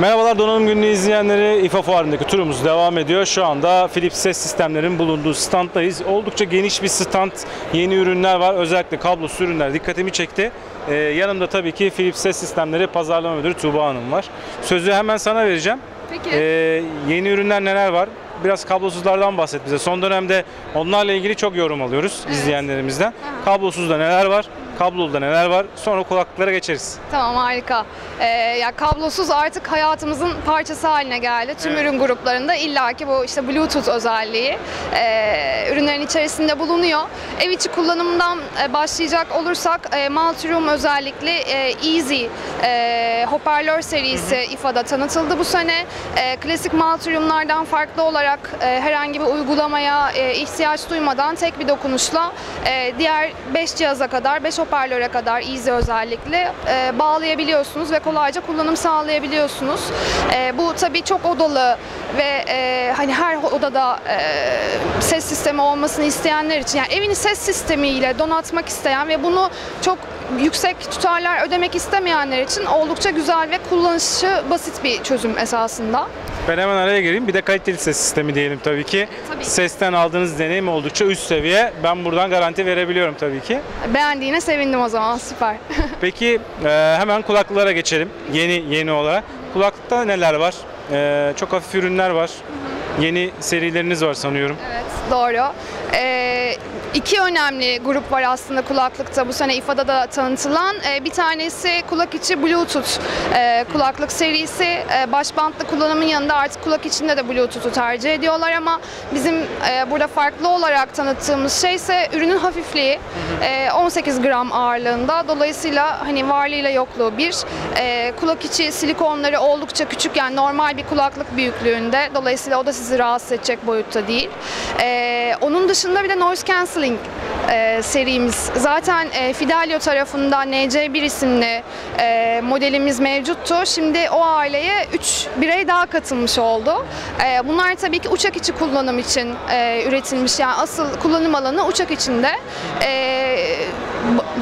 Merhabalar Donanım Günlüğü izleyenleri İFA Fuarı'ndaki turumuz devam ediyor. Şu anda Philips ses sistemlerinin bulunduğu standdayız. Oldukça geniş bir stand, yeni ürünler var. Özellikle kablosuz ürünler dikkatimi çekti. Ee, yanımda tabii ki Philips ses sistemleri pazarlama müdürü Tuğba Hanım var. Sözü hemen sana vereceğim. Peki. Ee, yeni ürünler neler var? Biraz kablosuzlardan bahset bize. Son dönemde onlarla ilgili çok yorum alıyoruz izleyenlerimizden. Kablosuzda neler var? Kabloluda neler var? Sonra kulaklıklara geçeriz. Tamam harika. Ee, ya kablosuz artık hayatımızın parçası haline geldi. Tüm Evet. ürün gruplarında illaki bu işte Bluetooth özelliği e, ürünlerin içerisinde bulunuyor. Ev içi kullanımdan e, başlayacak olursak e, Multiroom özellikle e, Easy e, hoparlör serisi İFA'da tanıtıldı bu sene. E, klasik Multiroom'lardan farklı olarak e, herhangi bir uygulamaya e, ihtiyaç duymadan tek bir dokunuşla e, diğer 5 cihaza kadar, 5 hoparlöre kadar Easy özellikle e, bağlayabiliyorsunuz ve kolayca kullanım sağlayabiliyorsunuz. E, bu tabii çok odalı ve e, hani her odada e, ses sistemi olmasını isteyenler için yani evini ses sistemiyle donatmak isteyen ve bunu çok yüksek tutarlar ödemek istemeyenler için oldukça güzel ve kullanışı basit bir çözüm esasında. Ben hemen araya gireyim. Bir de kaliteli ses sistemi diyelim tabii ki. Tabii. Sesten aldığınız deneyim oldukça üst seviye. Ben buradan garanti verebiliyorum tabii ki. Beğendiğine sevindim o zaman süper. Peki e, hemen kulaklıklara geçelim. Yeni yeni olarak. Kulaklıkta neler var? E, çok hafif ürünler var. Yeni serileriniz var sanıyorum. Evet, doğru. Ee, iki önemli grup var aslında kulaklıkta bu sene İFA'da da tanıtılan. Ee, bir tanesi kulak içi Bluetooth e, kulaklık serisi. Baş bantlı kullanımın yanında artık kulak içinde de Bluetooth'u tercih ediyorlar ama bizim e, burada farklı olarak tanıttığımız şey ise ürünün hafifliği. E, 18 gram ağırlığında. Dolayısıyla hani varlığıyla yokluğu bir. Kulak içi silikonları oldukça küçük yani normal bir kulaklık büyüklüğünde. Dolayısıyla o da sizi rahatsız edecek boyutta değil. Onun dışında bir de noise cancelling e, serimiz. Zaten e, Fidelio tarafından NC1 isimli e, modelimiz mevcuttu. Şimdi o aileye 3 birey daha katılmış oldu. E, bunlar tabii ki uçak içi kullanım için e, üretilmiş. Yani asıl kullanım alanı uçak içinde. E,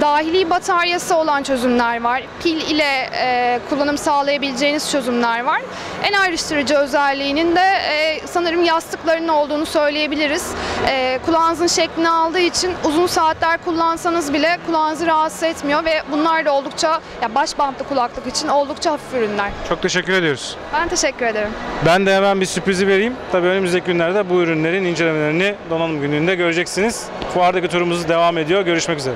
dahili bataryası olan çözümler var. Pil ile e, kullanım sağlayabileceğiniz çözümler var. En ayrıştırıcı özelliğinin de e, sanırım yastıklarının olduğunu söyleyebiliriz. E, kulağınızın şeklini aldığı için uzun saatler kullansanız bile kulağınızı rahatsız etmiyor ve bunlar da oldukça ya baş bantlı kulaklık için oldukça hafif ürünler. Çok teşekkür ediyoruz. Ben teşekkür ederim. Ben de hemen bir sürprizi vereyim. Tabii önümüzdeki günlerde bu ürünlerin incelemelerini donanım günlüğünde göreceksiniz. Fuardaki turumuz devam ediyor. Görüşmek üzere.